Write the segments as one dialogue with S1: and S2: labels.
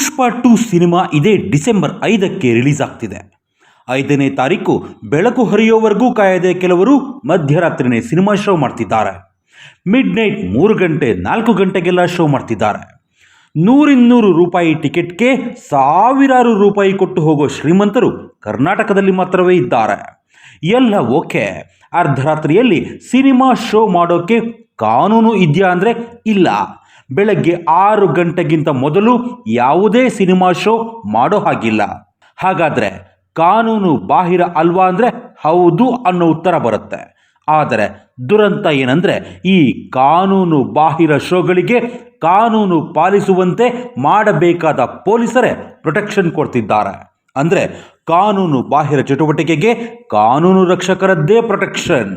S1: ಪುಷ್ಪ two cinema ಇದೇ December ಐದಕ್ಕೆ release ಆಗ್ತಿದೆ ಐದನೇ ತಾರೀಕು ಬೆಳಕು ಹರಿಯೋವರೆಗೂ ಕಾಯದೆ ಕೆಲವರು ಮಧ್ಯರಾತ್ರಿನೇ ಸಿನಿಮಾ ಶೋ ಮಾಡ್ತಿದ್ದಾರೆ. ಮಿಡ್ ನೈಟ್ ಮೂರು ಗಂಟೆ ನಾಲ್ಕು ಗಂಟೆಗೆಲ್ಲ ಶೋ ಮಾಡ್ತಿದ್ದಾರೆ. ನೂರಿನ್ನೂರು ರೂಪಾಯಿ ಟಿಕೆಟ್ಗೆ ಸಾವಿರಾರು ರೂಪಾಯಿ ಕೊಟ್ಟು ಹೋಗೋ ಶ್ರೀಮಂತರು ಕರ್ನಾಟಕದಲ್ಲಿ ಮಾತ್ರವೇ ಇದ್ದಾರೆ. ಎಲ್ಲ ಓಕೆ. ಅರ್ಧರಾತ್ರಿಯಲ್ಲಿ ಸಿನಿಮಾ ಶೋ ಮಾಡೋಕ್ಕೆ ಕಾನೂನು ಇದೆಯಾ ಅಂದರೆ ಇಲ್ಲ. ಬೆಳಗ್ಗೆ ಆರು ಗಂಟೆಗಿಂತ ಮೊದಲು ಯಾವುದೇ ಸಿನಿಮಾ ಶೋ ಮಾಡೋ ಹಾಗಿಲ್ಲ. ಹಾಗಾದರೆ ಕಾನೂನು ಬಾಹಿರ ಅಲ್ವಾ ಅಂದರೆ ಹೌದು ಅನ್ನೋ ಉತ್ತರ ಬರುತ್ತೆ. ಆದರೆ ದುರಂತ ಏನಂದರೆ ಈ ಕಾನೂನು ಬಾಹಿರ ಶೋಗಳಿಗೆ ಕಾನೂನು ಪಾಲಿಸುವಂತೆ ಮಾಡಬೇಕಾದ ಪೊಲೀಸರೇ ಪ್ರೊಟೆಕ್ಷನ್ ಕೊಡ್ತಿದ್ದಾರೆ. ಅಂದರೆ ಕಾನೂನು ಬಾಹಿರ ಚಟುವಟಿಕೆಗೆ ಕಾನೂನು ರಕ್ಷಕರದ್ದೇ ಪ್ರೊಟೆಕ್ಷನ್.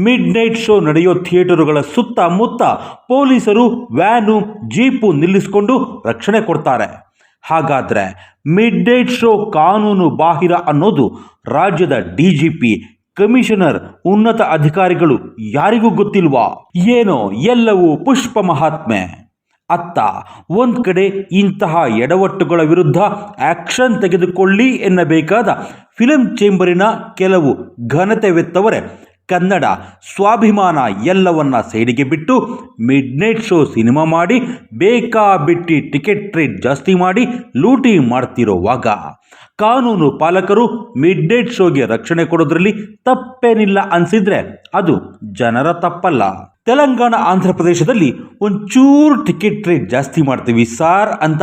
S1: ಮಿಡ್ ನೈಟ್ ಶೋ ನಡೆಯೋ ಥಿಯೇಟರುಗಳ ಸುತ್ತಮುತ್ತ ಪೊಲೀಸರು ವ್ಯಾನು, ಜೀಪು ನಿಲ್ಲಿಸಿಕೊಂಡು ರಕ್ಷಣೆ ಕೊಡ್ತಾರೆ. ಹಾಗಾದರೆ ಮಿಡ್ ನೈಟ್ ಶೋ ಕಾನೂನು ಬಾಹಿರ ಅನ್ನೋದು ರಾಜ್ಯದ ಡಿ ಜಿ ಕಮಿಷನರ್, ಉನ್ನತ ಅಧಿಕಾರಿಗಳು ಯಾರಿಗೂ ಗೊತ್ತಿಲ್ವಾ? ಏನೋ ಎಲ್ಲವೂ ಪುಷ್ಪ ಮಹಾತ್ಮೆ. ಅತ್ತ, ಒಂದು ಕಡೆ ಇಂತಹ ಎಡವಟ್ಟುಗಳ ವಿರುದ್ಧ ಆಕ್ಷನ್ ತೆಗೆದುಕೊಳ್ಳಿ ಎನ್ನಬೇಕಾದ ಫಿಲಂ ಚೇಂಬರಿನ ಕೆಲವು ಘನತೆವೆತ್ತವರೇ ಕನ್ನಡ ಸ್ವಾಭಿಮಾನ ಎಲ್ಲವನ್ನ ಸೈಡಿಗೆ ಬಿಟ್ಟು ಮಿಡ್ ನೈಟ್ ಶೋ ಸಿನಿಮಾ ಮಾಡಿ ಬೇಕಾಬಿಟ್ಟಿ ಟಿಕೆಟ್ ರೇಟ್ ಜಾಸ್ತಿ ಮಾಡಿ ಲೂಟಿ ಮಾಡ್ತಿರೋವಾಗ ಕಾನೂನು ಪಾಲಕರು ಮಿಡ್ ನೈಟ್ ಶೋಗೆ ರಕ್ಷಣೆ ಕೊಡೋದ್ರಲ್ಲಿ ತಪ್ಪೇನಿಲ್ಲ ಅನ್ಸಿದ್ರೆ ಅದು ಜನರ ತಪ್ಪಲ್ಲ. ತೆಲಂಗಾಣ, ಆಂಧ್ರ ಪ್ರದೇಶದಲ್ಲಿ ಒಂಚೂರು ಟಿಕೆಟ್ ರೇಟ್ ಜಾಸ್ತಿ ಮಾಡ್ತೀವಿ ಸಾರ್ ಅಂತ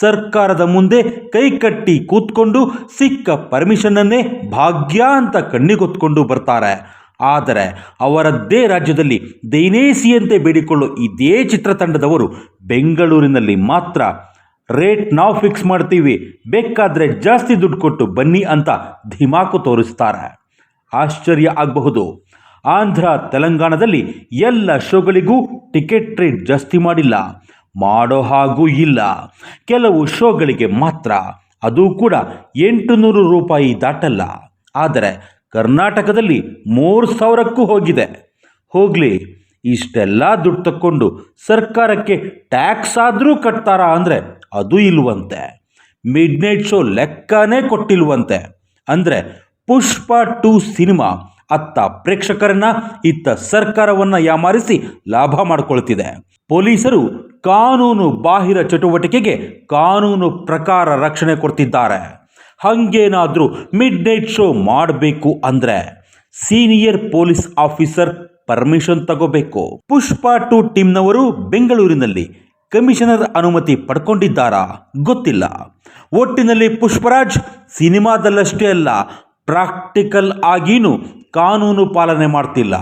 S1: ಸರ್ಕಾರದ ಮುಂದೆ ಕೈಕಟ್ಟಿ ಕೂತ್ಕೊಂಡು ಸಿಕ್ಕ ಪರ್ಮಿಷನ್ನನ್ನೇ ಭಾಗ್ಯ ಅಂತ ಕಣ್ಣಿಗೊತ್ಕೊಂಡು ಬರ್ತಾರೆ. ಆದರೆ ಅವರದ್ದೇ ರಾಜ್ಯದಲ್ಲಿ ದೈನೇಸಿಯಂತೆ ಬೇಡಿಕೊಳ್ಳೋ ಇದೇ ಚಿತ್ರತಂಡದವರು ಬೆಂಗಳೂರಿನಲ್ಲಿ ಮಾತ್ರ ರೇಟ್ ನಾವು ಫಿಕ್ಸ್ ಮಾಡ್ತೀವಿ. ಬೇಕಾದರೆ ಜಾಸ್ತಿ ದುಡ್ಡು ಕೊಟ್ಟು ಬನ್ನಿ ಅಂತ ಧಿಮಾಕು ತೋರಿಸ್ತಾರೆ. ಆಶ್ಚರ್ಯ ಆಗಬಹುದು. ಆಂಧ್ರ, ತೆಲಂಗಾಣದಲ್ಲಿ ಎಲ್ಲ ಶೋಗಳಿಗೂ ಟಿಕೆಟ್ ರೇಟ್ ಜಾಸ್ತಿ ಮಾಡಿಲ್ಲ. ಮಾಡೋ ಹಾಗೂ ಇಲ್ಲ. ಕೆಲವು ಶೋಗಳಿಗೆ ಮಾತ್ರ. ಅದು ಕೂಡ ಎಂಟು ನೂರು ರೂಪಾಯಿ ದಾಟಲ್ಲ. ಆದರೆ ಕರ್ನಾಟಕದಲ್ಲಿ ಮೂರು ಸಾವಿರಕ್ಕೂ ಹೋಗಿದೆ. ಹೋಗಲಿ, ಇಷ್ಟೆಲ್ಲ ದುಡ್ಡು ತಕ್ಕೊಂಡು ಸರ್ಕಾರಕ್ಕೆ ಟ್ಯಾಕ್ಸ್ ಆದರೂ ಕಟ್ತಾರಾ ಅಂದರೆ ಅದು ಇಲ್ವಂತೆ. ಮಿಡ್ ನೈಟ್ ಶೋ ಲೆಕ್ಕನೇ ಕೊಟ್ಟಿಲ್ವಂತೆ. ಅಂದರೆ ಪುಷ್ಪ ಟು ಸಿನಿಮಾ ಅತ್ತ ಪ್ರೇಕ್ಷಕರನ್ನ, ಇತ್ತ ಸರ್ಕಾರವನ್ನು ಯಾಮಾರಿಸಿ ಲಾಭ ಮಾಡಿಕೊಳ್ತಿದೆ. ಪೊಲೀಸರು ಕಾನೂನು ಬಾಹಿರ ಚಟುವಟಿಕೆಗೆ ಕಾನೂನು ಪ್ರಕಾರ ರಕ್ಷಣೆ ಕೊಡ್ತಿದ್ದಾರೆ. ಹಂಗೇನಾದರೂ ಮಿಡ್ ನೈಟ್ ಶೋ ಮಾಡಬೇಕು ಅಂದರೆ ಸೀನಿಯರ್ ಪೊಲೀಸ್ ಆಫೀಸರ್ ಪರ್ಮಿಷನ್ ತಗೋಬೇಕು. ಪುಷ್ಪ ಟು ಟೀಮ್ನವರು ಬೆಂಗಳೂರಿನಲ್ಲಿ ಕಮಿಷನರ್ ಅನುಮತಿ ಪಡ್ಕೊಂಡಿದ್ದಾರಾ ಗೊತ್ತಿಲ್ಲ. ಒಟ್ಟಿನಲ್ಲಿ ಪುಷ್ಪರಾಜ್ ಸಿನಿಮಾದಲ್ಲಷ್ಟೇ ಅಲ್ಲ ಪ್ರಾಕ್ಟಿಕಲ್ ಆಗಿನೂ ಕಾನೂನು ಪಾಲನೆ ಮಾಡ್ತಿಲ್ಲ.